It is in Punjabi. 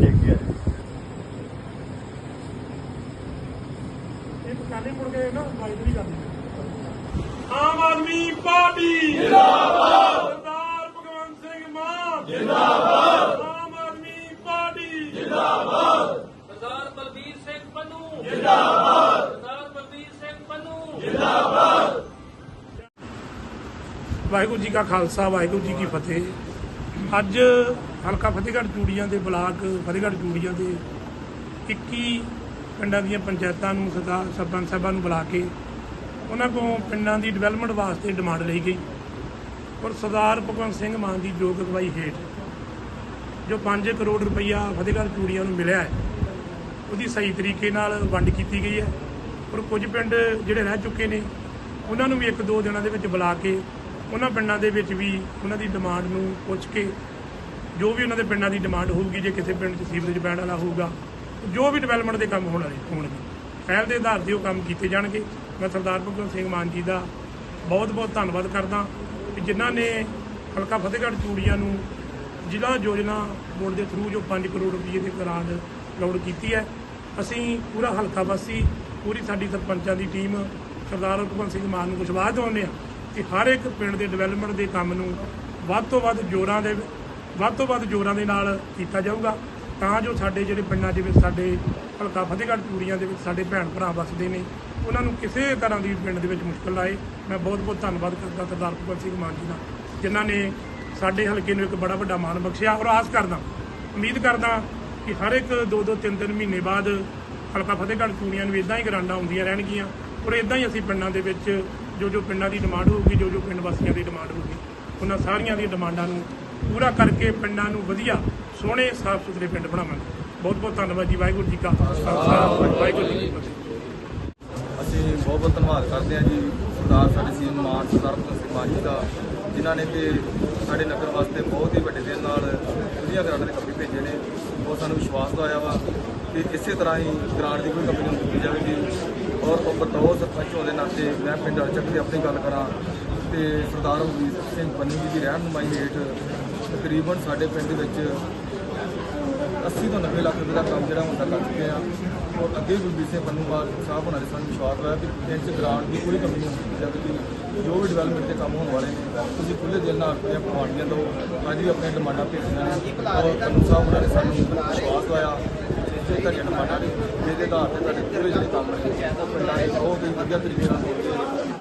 ਦੇਖਿਆ ਇਹ ਪਛਾਣੇ ਮੁੜ ਕੇ ਨਾ ਗਾਇਦ ਨਹੀਂ ਕਰਦੇ ਆਮ ਆਦਮੀ ਪਾਰਟੀ ਜਿੰਦਾਬਾਦ। ਸਰਦਾਰ ਭਗਵੰਤ ਸਿੰਘ ਮਾਨ ਜਿੰਦਾਬਾਦ। ਆਮ ਆਦਮੀ ਪਾਰਟੀ ਜਿੰਦਾਬਾਦ। ਸਰਦਾਰ ਬਲਬੀਰ ਸਿੰਘ ਪੰਨੂ ਜਿੰਦਾਬਾਦ। ਸਰਦਾਰ ਬਲਬੀਰ ਸਿੰਘ ਪੰਨੂ ਜਿੰਦਾਬਾਦ। ਵਾਹਿਗੁਰੂ ਜੀ ਕਾ ਖਾਲਸਾ ਵਾਹਿਗੁਰੂ ਜੀ ਕੀ ਫਤਿਹ। ਅੱਜ ਹਲਕਾ ਫਤਿਹਗੜ੍ਹ ਚੂੜੀਆਂ ਦੇ ਬਲਾਕ ਫਤਿਹਗੜ੍ਹ ਚੂੜੀਆਂ ਦੇ 21 ਪਿੰਡਾਂ ਦੀਆਂ ਪੰਚਾਇਤਾਂ ਨੂੰ ਸਰਦਾਰ ਸਰਪੰਚ ਸਾਹਿਬਾਂ ਨੂੰ ਬੁਲਾ ਕੇ ਉਹਨਾਂ ਕੋਲੋਂ ਪਿੰਡਾਂ ਦੀ ਡਿਵੈਲਪਮੈਂਟ ਵਾਸਤੇ ਡਿਮਾਂਡ ਲਈ ਗਈ ਔਰ ਸਰਦਾਰ ਭਗਵੰਤ ਸਿੰਘ ਮਾਨ ਦੀ ਯੋਗ ਅਗਵਾਈ ਹੇਠ ਜੋ 5 ਕਰੋੜ ਰੁਪਈਆ ਫਤਿਹਗੜ੍ਹ ਚੂੜੀਆਂ ਨੂੰ ਮਿਲਿਆ ਹੈ, ਉਹਦੀ ਸਹੀ ਤਰੀਕੇ ਨਾਲ ਵੰਡ ਕੀਤੀ ਗਈ ਹੈ ਔਰ ਕੁਝ ਪਿੰਡ ਜਿਹੜੇ ਰਹਿ ਚੁੱਕੇ ਨੇ, ਉਹਨਾਂ ਨੂੰ ਵੀ ਇੱਕ ਦੋ ਦਿਨਾਂ ਦੇ ਵਿੱਚ ਬੁਲਾ ਕੇ ਉਹਨਾਂ ਪਿੰਡਾਂ ਦੇ ਵਿੱਚ ਵੀ ਉਹਨਾਂ ਦੀ ਡਿਮਾਂਡ ਨੂੰ ਪੁੱਛ ਕੇ ਜੋ ਵੀ ਉਹਨਾਂ ਦੇ ਪਿੰਡਾਂ ਦੀ ਡਿਮਾਂਡ ਹੋਊਗੀ, ਜੇ ਕਿਸੇ ਪਿੰਡ 'ਚ ਸੀਵਰੇਜ ਬੈਂਡ ਵਾਲਾ ਹੋਊਗਾ, ਜੋ ਵੀ ਡਿਵੈਲਪਮੈਂਟ ਦੇ ਕੰਮ ਹੋਣ ਵਾਲੇ, ਹੋਣਗੇ। ਪਹਿਲ ਦੇ ਆਧਾਰ ਤੇ ਉਹ ਕੰਮ ਕੀਤੇ ਜਾਣਗੇ। ਮੈਂ ਸਰਦਾਰ ਭਗਵੰਤ ਸਿੰਘ ਮਾਨ ਜੀ ਦਾ ਬਹੁਤ ਬਹੁਤ ਧੰਨਵਾਦ ਕਰਦਾ ਕਿ ਜਿਨ੍ਹਾਂ ਨੇ ਹਲਕਾ ਫਤਿਹਗੜ੍ਹ ਚੂੜੀਆਂ ਨੂੰ ਜ਼ਿਲ੍ਹਾ ਯੋਜਨਾ ਬੋਰਡ ਦੇ ਥਰੂ ਜੋ 5 ਕਰੋੜ ਰੁਪਏ ਦੀ ਗ੍ਰਾਂਟ ਅਲਾਉਡ ਕੀਤੀ ਹੈ। ਅਸੀਂ ਪੂਰਾ ਹਲਕਾ ਵਾਸੀ, ਪੂਰੀ ਸਾਡੀ ਸਰਪੰਚਾਂ ਦੀ ਟੀਮ ਸਰਦਾਰ ਭਗਵੰਤ ਸਿੰਘ ਮਾਨ ਨੂੰ ਵਿਸ਼ਵਾਸ ਦਿਵਾਉਂਦੇ ਆ ਕਿ ਹਰ ਇੱਕ ਪਿੰਡ ਦੇ ਡਿਵੈਲਪਮੈਂਟ ਦੇ ਕੰਮ ਨੂੰ ਵੱਧ ਤੋਂ ਵੱਧ ਜੋਰਾਂ ਦੇ ਵੱਧ ਤੋਂ ਵੱਧ ਜੋਰਾਂ ਦੇ ਨਾਲ ਕੀਤਾ ਜਾਊਗਾ। ਤਾਂ ਜੋ ਸਾਡੇ ਜਿਹੜੇ ਪਿੰਡਾਂ ਦੇ ਵਿੱਚ ਸਾਡੇ ਹਲਕਾ ਫਤਿਹਗੜ੍ਹ ਚੂੜੀਆਂ ਦੇ ਵਿੱਚ ਸਾਡੇ ਭੈਣ ਭਰਾ ਵੱਸਦੇ ਨੇ, ਉਹਨਾਂ ਨੂੰ ਕਿਸੇ ਤਰ੍ਹਾਂ ਦੀ ਪਿੰਡ ਦੇ ਵਿੱਚ ਮੁਸ਼ਕਲ ਆਏ। ਮੈਂ ਬਹੁਤ ਬਹੁਤ ਧੰਨਵਾਦ ਕਰਦਾ ਸਰਦਾਰ ਭਗਵੰਤ ਸਿੰਘ ਮਾਨ ਜੀ ਦਾ, ਜਿਨ੍ਹਾਂ ਨੇ ਸਾਡੇ ਹਲਕੇ ਨੂੰ ਇੱਕ ਬੜਾ ਵੱਡਾ ਮਾਣ ਬਖਸ਼ਿਆ ਔਰ ਆਸ ਕਰਦਾ, ਉਮੀਦ ਕਰਦਾ ਕਿ ਹਰ ਇੱਕ ਦੋ ਦੋ ਤਿੰਨ ਤਿੰਨ ਮਹੀਨੇ ਬਾਅਦ ਹਲਕਾ ਫਤਿਹਗੜ੍ਹ ਚੂੜੀਆਂ ਨੂੰ ਇਦਾਂ ਹੀ ਗਰਾਂਡਾਂ ਹੁੰਦੀਆਂ ਰਹਿਣਗੀਆਂ ਔਰ ਇਦਾਂ ਹੀ ਅਸੀਂ ਪਿੰਡਾਂ ਦੇ ਵਿੱਚ ਜੋ ਜੋ ਪਿੰਡਾਂ ਦੀ ਡਿਮਾਂਡ ਹੋਊਗੀ, ਜੋ ਜੋ ਪਿੰਡ ਵਾਸੀਆਂ ਦੀ ਡਿਮਾਂਡ ਹੋਊਗੀ, ਉਹਨਾਂ ਸਾਰੀਆਂ ਦੀਆਂ ਡਿਮਾਂਡਾਂ ਨੂੰ ਪੂਰਾ ਕਰਕੇ ਪਿੰਡਾਂ ਨੂੰ ਵਧੀਆ, ਸੋਹਣੇ ਸਾਫ਼ ਸੁਥਰੇ ਪਿੰਡ ਬਣਾਵਾਂਗੇ। ਬਹੁਤ ਬਹੁਤ ਧੰਨਵਾਦ ਜੀ, ਵਾਹਿਗੁਰੂ ਜੀ ਕਾ ਖਾਲਸਾ। ਵਾਹਿਗੁਰੂ ਜੀ ਕੀ ਫਤਿਹ। ਅਸੀਂ ਬਹੁਤ ਬਹੁਤ ਧੰਨਵਾਦ ਕਰਦੇ ਹਾਂ ਜੀ, ਸਰਦਾਰ ਸਾਡੇ ਸੀਐਮ ਮਾਨ, ਸਰਦਾਰ ਭਗਤ ਸਿੰਘ ਮਾਨ ਜੀ ਦਾ, ਜਿਨ੍ਹਾਂ ਨੇ ਤੇ ਸਾਡੇ ਨਗਰ ਵਾਸਤੇ ਬਹੁਤ ਹੀ ਵੱਡੇ ਦਿਨ ਨਾਲ ਵਧੀਆ ਗ੍ਰਾਂਟ ਦੇ ਕੱਪੜੇ ਭੇਜੇ ਨੇ। ਬਹੁਤ ਸਾਨੂੰ ਵਿਸ਼ਵਾਸ ਦਵਾਇਆ ਵਾ ਕਿ ਇਸੇ ਤਰ੍ਹਾਂ ਹੀ ਗ੍ਰਾਂਟ ਦੀ ਕੋਈ ਕਮੀ ਨਹੀਂ ਦਿੱਤੀ ਜਾਵੇਗੀ। ਔਰ ਉਹ ਬਤੌਰ ਸਰਪੰਚ ਹੋਣ ਦੇ ਨਾਤੇ ਮੈਂ ਪਿੰਡ ਚੱਕ ਦੀ ਆਪਣੀ ਗੱਲ ਕਰਾਂ ਤੇ ਸਰਦਾਰ ਰਘਵੀਰ ਸਿੰਘ ਬੰਨੀ ਜੀ ਦੀ ਰਹਿਨੁਮਾਈ ਹੇਠ ਤਕਰੀਬਨ ਸਾਡੇ ਪਿੰਡ ਵਿੱਚ 80 ਤੋਂ 90 ਲੱਖ ਰੁਪਏ ਦਾ ਕੰਮ ਜਿਹੜਾ ਹੁੰਦਾ ਕਰ ਚੁੱਕੇ ਆ ਔਰ ਅੱਗੇ ਗੁਰਬੀਰ ਸਿੰਘ ਪੰਨੂਵਾਲ ਸਾਹਿਬ ਹੋਣਾ ਦੇ ਸਾਨੂੰ ਵਿਸ਼ਵਾਸ ਹੋਇਆ ਕਿ ਪਿੰਡ 'ਚ ਗ੍ਰਾਂਟ ਦੀ ਕੋਈ ਕਮੀ ਨਹੀਂ ਹੁੰਦੀ ਜਾਵੇਗੀ ਜੋ ਵੀ ਡਿਵੈਲਪਮੈਂਟ ਦੇ ਕੰਮ ਹੋਣ ਵਾਲੇ ਨੇ, ਤੁਸੀਂ ਖੁੱਲੇ ਦਿਲ ਨਾਲ ਆਪਣੇ ਪਵਾਨੀਆਂ ਤੋਂ ਅੱਜ ਵੀ ਆਪਣੀਆਂ ਡਿਮਾਂਡਾਂ ਭੇਜੀਆਂ ਔਰ ਪੰਨੂ ਸਾਹਿਬ ਹੋਣਾ ਨੇ ਸਾਨੂੰ ਵਿਸ਼ਵਾਸ ਦਵਾਇਆ ਜੇ ਤੁਹਾਡੀਆਂ ਡਿਮਾਂਡਾਂ ਨੇ, ਜਿਹਦੇ ਆਧਾਰ ਤੇ ਤੁਹਾਡੇ ਪੂਰੇ ਜਿਹੜੇ ਕੰਮ ਨੇ, ਉਹ ਪਿੰਡਾਂ ਦੇ ਬਹੁਤ ਵਧੀਆ ਤਰੀਕੇ ਨਾਲ ਹੋਣਗੇ